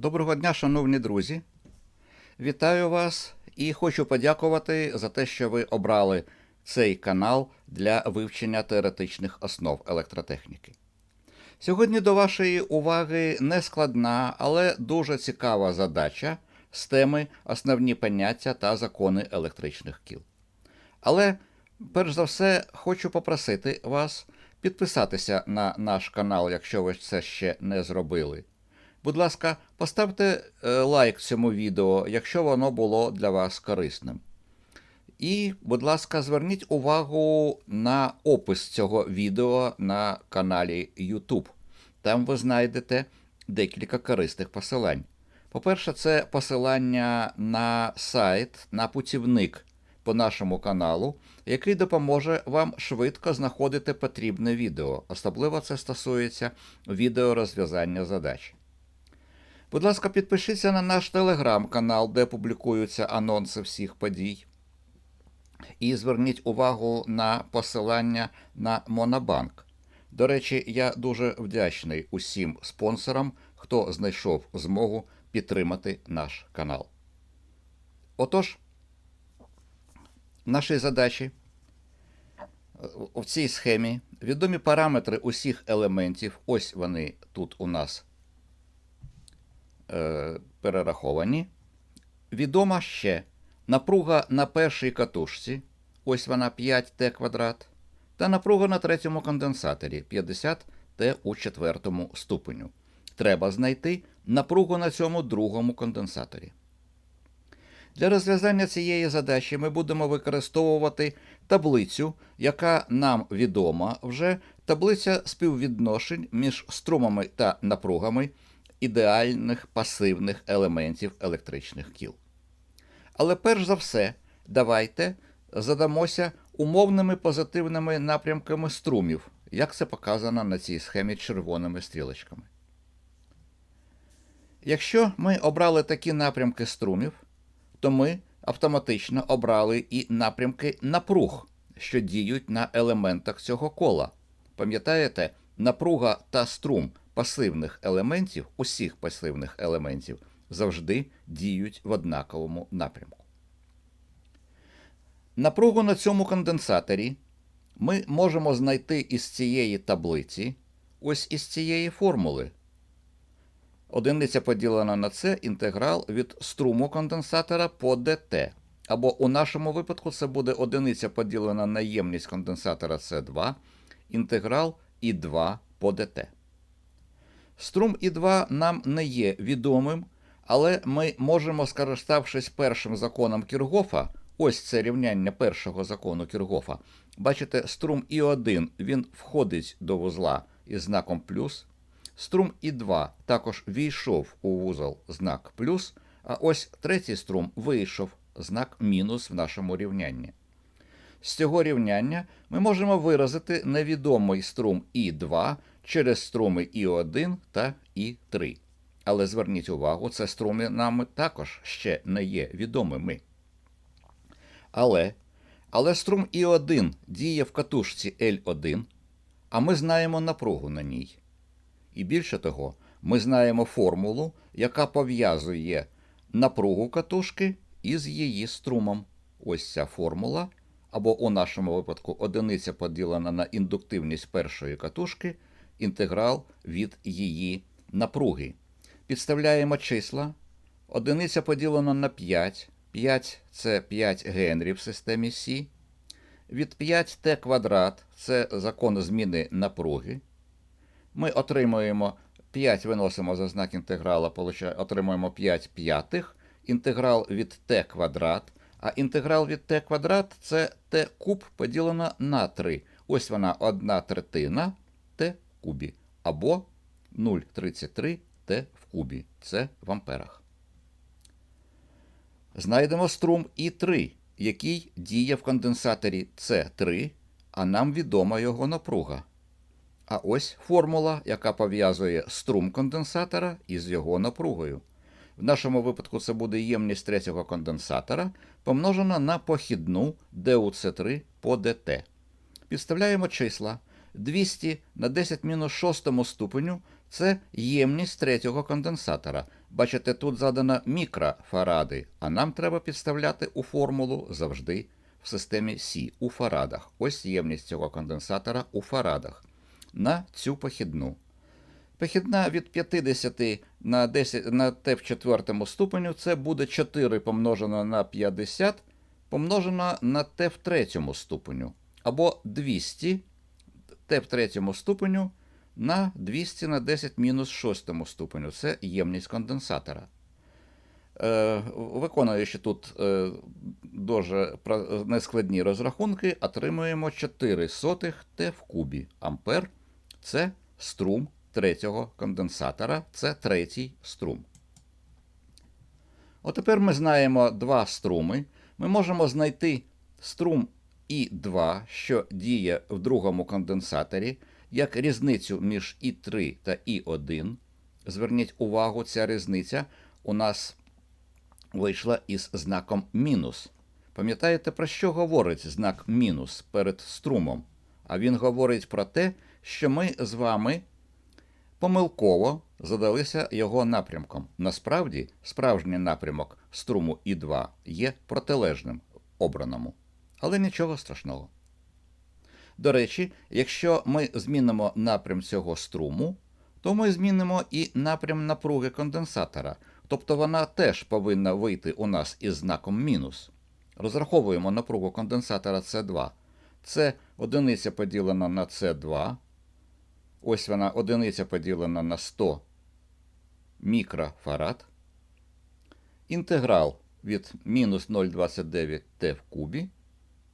Доброго дня, шановні друзі. Вітаю вас і хочу подякувати за те, що ви обрали цей канал для вивчення теоретичних основ електротехніки. Сьогодні до вашої уваги нескладна, але дуже цікава задача з теми основні поняття та закони електричних кіл. Але перш за все хочу попросити вас підписатися на наш канал, якщо ви це ще не зробили. Будь ласка, поставте е, лайк цьому відео, якщо воно було для вас корисним. І, будь ласка, зверніть увагу на опис цього відео на каналі YouTube. Там ви знайдете декілька корисних посилань. По-перше, це посилання на сайт, на путівник по нашому каналу, який допоможе вам швидко знаходити потрібне відео. Особливо це стосується відео розв'язання задач. Будь ласка, підпишіться на наш телеграм-канал, де публікуються анонси всіх подій. І зверніть увагу на посилання на Монобанк. До речі, я дуже вдячний усім спонсорам, хто знайшов змогу підтримати наш канал. Отож, наші задачі в цій схемі відомі параметри усіх елементів. Ось вони тут у нас е, перераховані. Відома ще напруга на першій катушці, ось вона 5Т квадрат, та напруга на третьому конденсаторі 50 Т у четвертому ступеню. Треба знайти напругу на цьому другому конденсаторі. Для розв'язання цієї задачі ми будемо використовувати таблицю, яка нам відома вже таблиця співвідношень між струмами та напругами ідеальних пасивних елементів електричних кіл. Але перш за все, давайте задамося умовними позитивними напрямками струмів, як це показано на цій схемі червоними стрілочками. Якщо ми обрали такі напрямки струмів, то ми автоматично обрали і напрямки напруг, що діють на елементах цього кола. Пам'ятаєте, напруга та струм пасивних елементів, усіх пасивних елементів, завжди діють в однаковому напрямку. Напругу на цьому конденсаторі ми можемо знайти із цієї таблиці, ось із цієї формули. Одиниця поділена на це інтеграл від струму конденсатора по dt. Або у нашому випадку це буде одиниця поділена на ємність конденсатора С2, інтеграл І2 по dt. Струм І2 нам не є відомим, але ми можемо, скориставшись першим законом Кіргофа, ось це рівняння першого закону Кіргофа, бачите, струм І1 він входить до вузла із знаком плюс. Струм І2 також війшов у вузол знак плюс, а ось третій струм вийшов знак мінус в нашому рівнянні. З цього рівняння ми можемо виразити невідомий струм І2 через струми І1 та І3. Але зверніть увагу, це струми нам також ще не є відомими. Але, але струм І1 діє в катушці L1, а ми знаємо напругу на ній. І більше того, ми знаємо формулу, яка пов'язує напругу катушки із її струмом. Ось ця формула, або у нашому випадку одиниця поділена на індуктивність першої катушки, інтеграл від її напруги. Підставляємо числа. Одиниця поділена на 5. 5 це 5 генрі в системі Сі. Від 5Т квадрат це закон зміни напруги. Ми отримуємо 5, виносимо за знак інтеграла, отримуємо 5 п'ятих, інтеграл від t квадрат, а інтеграл від t квадрат це t куб поділено на 3. Ось вона 1 третина кубі, або 0,33 t в кубі. Це в амперах. Знайдемо струм І3, який діє в конденсаторі С3, а нам відома його напруга. А ось формула, яка пов'язує струм конденсатора із його напругою. В нашому випадку це буде ємність третього конденсатора, помножена на похідну ДУЦ3 по ДТ. Підставляємо числа. 200 на 10 мінус 6 ступеню це ємність третього конденсатора. Бачите, тут задано мікрофаради, а нам треба підставляти у формулу завжди в системі Сі у фарадах. Ось ємність цього конденсатора у фарадах на цю похідну. Похідна від 50 на 10 на t в четвертому ступеню це буде 4 помножено на 50 помножено на t в третьому ступеню. Або 200 t в третьому ступеню на 200 на 10 мінус шостому ступеню. Це ємність конденсатора. Е, виконуючи тут е, дуже нескладні розрахунки, отримуємо 4 сотих Т в кубі. Ампер це струм третього конденсатора, це третій струм. От тепер ми знаємо два струми. Ми можемо знайти струм І2, що діє в другому конденсаторі, як різницю між І3 та І1. Зверніть увагу, ця різниця у нас вийшла із знаком мінус. Пам'ятаєте, про що говорить знак мінус перед струмом? А він говорить про те, що ми з вами помилково задалися його напрямком. Насправді, справжній напрямок струму І2 є протилежним обраному. Але нічого страшного. До речі, якщо ми змінимо напрям цього струму, то ми змінимо і напрям напруги конденсатора. Тобто вона теж повинна вийти у нас із знаком мінус. Розраховуємо напругу конденсатора С2. Це одиниця поділена на С2. Ось вона одиниця поділена на 100 мікрофарад. Інтеграл від мінус 0,29 Т в кубі.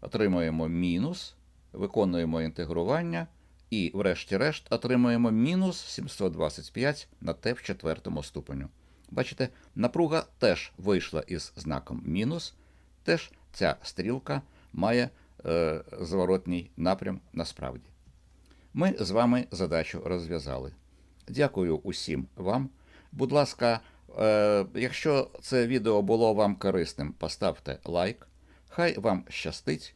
Отримуємо мінус, виконуємо інтегрування і, врешті-решт, отримуємо мінус 725 на Т в четвертому ступеню. Бачите, напруга теж вийшла із знаком мінус, теж ця стрілка має е, зворотній напрям насправді. Ми з вами задачу розв'язали. Дякую усім вам. Будь ласка, е, якщо це відео було вам корисним, поставте лайк. Хай вам щастить.